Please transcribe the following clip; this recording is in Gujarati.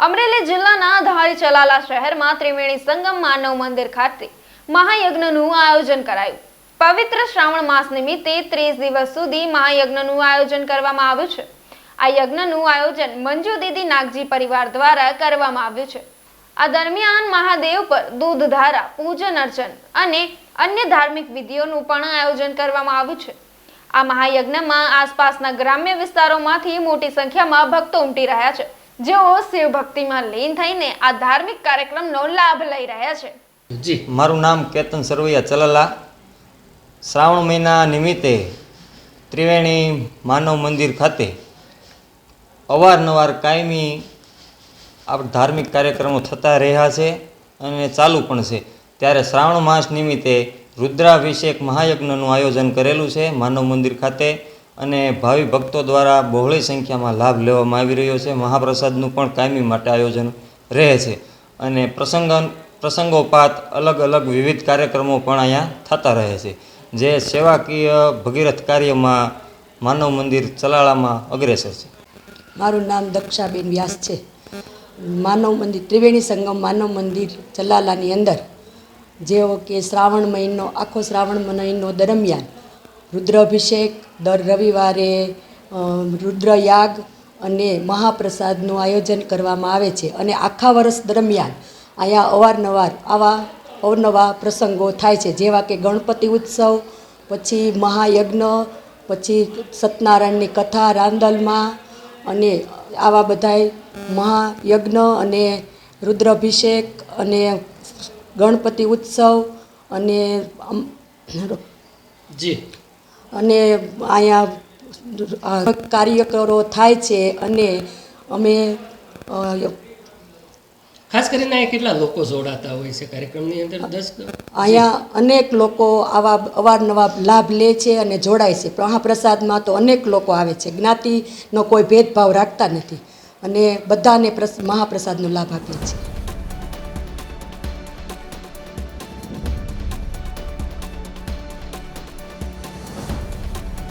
અમરેલી જિલ્લાના ધારી ચલાલા શહેરમાં ત્રિવેણી સંગમ માનવ મંદિર ખાતે મહાયજ્ઞનું આયોજન કરાયું. પવિત્ર શ્રાવણ માસ નિમિત્તે ત્રીસ દિવસ સુધી મહાયજ્ઞનું આયોજન કરવામાં આવ્યું છે. આ યજ્ઞનું આયોજન મંજુ દીદી નાગજી પરિવાર દ્વારા કરવામાં આવ્યું છે. આ દરમિયાન મહાદેવ પર દૂધધારા પૂજન અર્ચન અને અન્ય ધાર્મિક વિધિઓનું પણ આયોજન કરવામાં આવ્યું છે. આ મહાયજ્ઞમાં આસપાસના ગ્રામ્ય વિસ્તારોમાંથી મોટી સંખ્યામાં ભક્તો ઉમટી રહ્યા છે. જેઓ શિવ ભક્તિમાં લીન થઈને આ ધાર્મિક કાર્યક્રમનો લાભ લઈ રહ્યા છે. જી. મારું નામ કેતન સરવૈયા ચલલા. શ્રાવણ મહિના નિમિત્તે ત્રિવેણી માનવ મંદિર ખાતે અવારનવાર કાયમી આપણે ધાર્મિક કાર્યક્રમો થતા રહ્યા છે અને ચાલુ પણ છે. ત્યારે શ્રાવણ માસ નિમિત્તે રુદ્રાભિષેક મહાયજ્ઞનું આયોજન કરેલું છે માનવ મંદિર ખાતે. અને ભાવિ ભક્તો દ્વારા બહોળી સંખ્યામાં લાભ લેવામાં આવી રહ્યો છે. મહાપ્રસાદનું પણ કાયમી માટે આયોજન રહે છે. અને પ્રસંગ પ્રસંગોપાત અલગ અલગ વિવિધ કાર્યક્રમો પણ અહીંયા થતા રહે છે. જે સેવાકીય ભગીરથ કાર્યમાં માનવ મંદિર ચલાળામાં અગ્રેસર છે. મારું નામ દક્ષાબેન વ્યાસ છે. માનવ મંદિર, ત્રિવેણી સંગમ માનવ મંદિર ચલાલાની અંદર જેઓ કે શ્રાવણ મહિનો, આખો શ્રાવણ મહિનો દરમિયાન રુદ્રાભિષેક દર રવિવારે રુદ્રયાગ અને મહાપ્રસાદનું આયોજન કરવામાં આવે છે. અને આખા વર્ષ દરમિયાન અહીંયા અવારનવાર આવા અવનવા પ્રસંગો થાય છે. જેવા કે ગણપતિ ઉત્સવ, પછી મહાયજ્ઞ, પછી સત્યનારાયણની કથા રાંદલમાં અને આવા બધાય મહાયજ્ઞ અને રુદ્રાભિષેક અને ગણપતિ ઉત્સવ અને જી. અને અહીંયા કાર્યકરો થાય છે અને અમે ખાસ કરીને અહીંયા કેટલા લોકો જોડાતા હોય છે કાર્યક્રમની અંદર? દસ અહીંયા અનેક લોકો આવા અવારનવાર લાભ લે છે અને જોડાય છે. મહાપ્રસાદમાં તો અનેક લોકો આવે છે. જ્ઞાતિનો કોઈ ભેદભાવ રાખતા નથી. અને બધાને પ્રસ- મહાપ્રસાદનો લાભ આપીએ છીએ